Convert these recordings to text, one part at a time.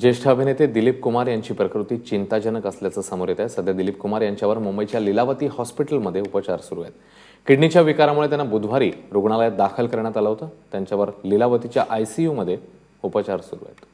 ज्येष्ठ अभिनेते दिलीप कुमार यांची प्रकृती चिंताजनक असल्याचं समोर येत आहे. सध्या दिलीप कुमार यांच्यावर मुंबईच्या लीलावती हॉस्पिटलमध्ये उपचार सुरू आहेत. किडनीच्या विकारामुळे त्यांना बुधवारी रुग्णालयात दाखल करण्यात आलं होतं. त्यांच्यावर लीलावतीच्या आयसीयूमध्ये उपचार सुरू आहेत.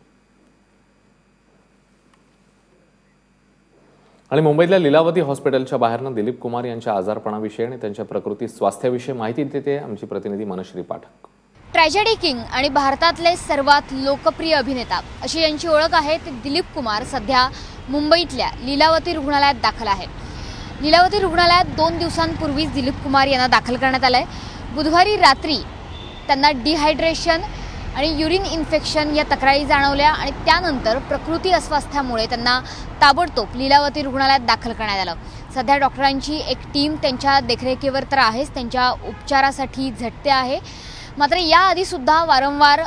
आणि मुंबईतल्या लीलावती हॉस्पिटलच्या बाहेरनं दिलीप कुमार यांच्या आजारपणाविषयी आणि त्यांच्या प्रकृती स्वास्थ्याविषयी माहिती देते आमची प्रतिनिधी मनश्री पाठक. ट्रॅजेडी किंग आणि भारतातले सर्वात लोकप्रिय अभिनेता. अशी यांची ओळख आहे ते दिलीप कुमार सध्या मुंबईतल्या लीलावती रुग्णालयात दाखल आहेत लीलावती रुग्णालयात दोन दिवसांपूर्वीच दिलीप कुमार यांना दाखल करण्यात आलं आहे बुधवारी रात्री त्यांना डिहायड्रेशन आणि युरिन इन्फेक्शन या तक्रारी जाणवल्या आणि त्यानंतर प्रकृती अस्वास्थ्यामुळे त्यांना ताबडतोब लीलावती रुग्णालयात दाखल करण्यात आलं. सध्या डॉक्टरांची एक टीम त्यांच्या देखरेखीवर तर आहेच त्यांच्या उपचारासाठी झटते आहे. मात्र याआधी सुद्धा वारंवार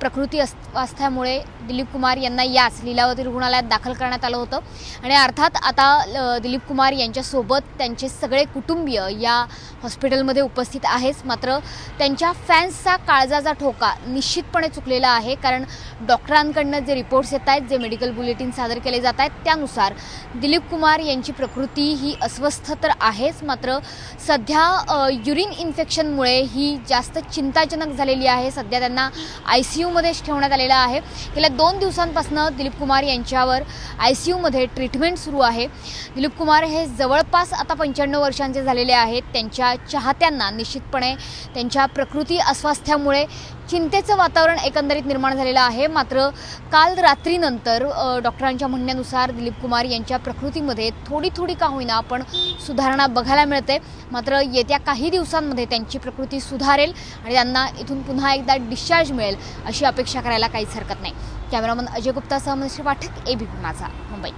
प्रकृती असते अस्वास्थ्यामुळे दिलीप कुमार यांना याच लीलावती रुग्णालयात दाखल करण्यात आलं होतं. आणि अर्थात आता दिलीप कुमार यांच्यासोबत त्यांचे सगळे कुटुंबीय या हॉस्पिटलमध्ये उपस्थित आहेच मात्र त्यांच्या फॅन्सचा काळजाचा ठोका निश्चितपणे चुकलेला आहे कारण डॉक्टरांकडनं जे रिपोर्ट्स येत आहेत जे मेडिकल बुलेटिन सादर केले जात आहेत त्यानुसार दिलीप कुमार यांची प्रकृती ही अस्वस्थ तर आहेच मात्र सध्या युरिन इन्फेक्शनमुळे ही जास्त चिंताजनक झालेली आहे. सध्या त्यांना आय सी यूमध्येच ठेवण्यात आलेलं आहे. गेल्या दोन दिवसांपासून दिलीप कुमार यांच्यावर आय सी यूमध्ये ट्रीटमेंट सुरू आहे. दिलीप कुमार हे जवळपास आता पंच्याण्णव वर्षांचे झालेले आहेत. त्यांच्या चाहत्यांना निश्चितपणे त्यांच्या प्रकृती अस्वास्थ्यामुळे चिंतेचं वातावरण एकंदरीत निर्माण झालेलं आहे. मात्र काल रात्रीनंतर डॉक्टरांच्या म्हणण्यानुसार दिलीप कुमार यांच्या प्रकृतीमध्ये थोडी थोडी का होईना पण सुधारणा बघायला मिळते. मात्र येत्या काही दिवसांमध्ये त्यांची प्रकृती सुधारेल आणि त्यांना इथून पुन्हा एकदा डिस्चार्ज मिळेल अशी अपेक्षा करायला काहीच हरकत नाही. कॅमेरामन अजय गुप्तासह मनश्री पाठक एबीपी माझा मुंबई.